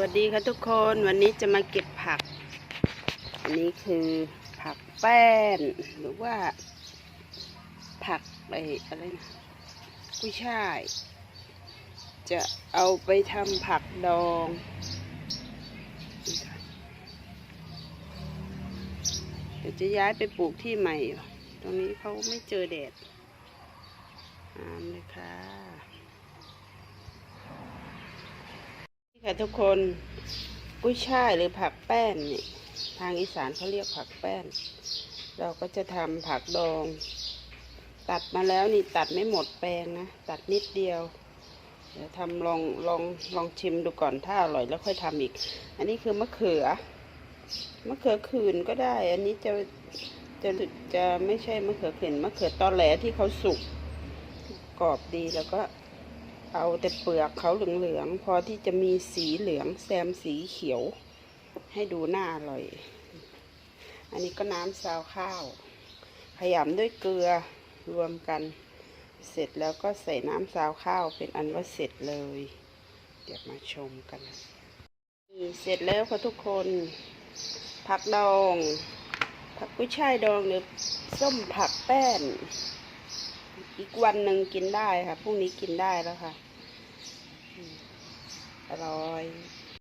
วัสดีค่ะทุกคนวันนี้จะมาเก็บผัก อันนี้คือผักแป้น หรือว่า ผักไปอะไรนะกุ้ยช่าย จะเอาไปทำผักดองเดี๋ยวจะย้ายไปปลูกที่ใหม่ ตรงนี้เขาไม่เจอแดดอ่านเลยค่ะ นี่ ค่ะทุกคนกุ้ยช่ายหรือผักแป้นนี่ทางอีสานเขาเรียกผักแป้น เราก็จะทำผักดอง ตัดมาแล้วนี่ตัดไม่หมดแปลงนะ ตัดนิดเดียว เดี๋ยวทำลองลองลองชิมดูก่อนถ้าอร่อยแล้วค่อยทำอีก อันนี้คือมะเขือมะเขือขื่นก็ได้ อันนี้จะจะจะไม่ใช่มะเขือขื่นมะเขือตอแหลที่เขาสุกกรอบดีแล้วก็ เอาแต่เปลือกเขาเหลืองๆพอที่จะมีสีเหลืองแซมสีเขียว ให้ดูน่าอร่อย อันนี้ก็น้ำซาวข้าว ขยำด้วยเกลือรวมกัน เสร็จแล้วก็ใส่น้ำซาวข้าวเป็นอันว่าเสร็จเลย เดี๋ยวมาชมกันเสร็จแล้วค่ะทุกคนผักดอง ผักกุ้ยช่ายดองหรือส้มผักแป้น อีกวันหนึ่งกินได้ค่ะพรุ่งนี้กินได้แล้วค่ะอร่อย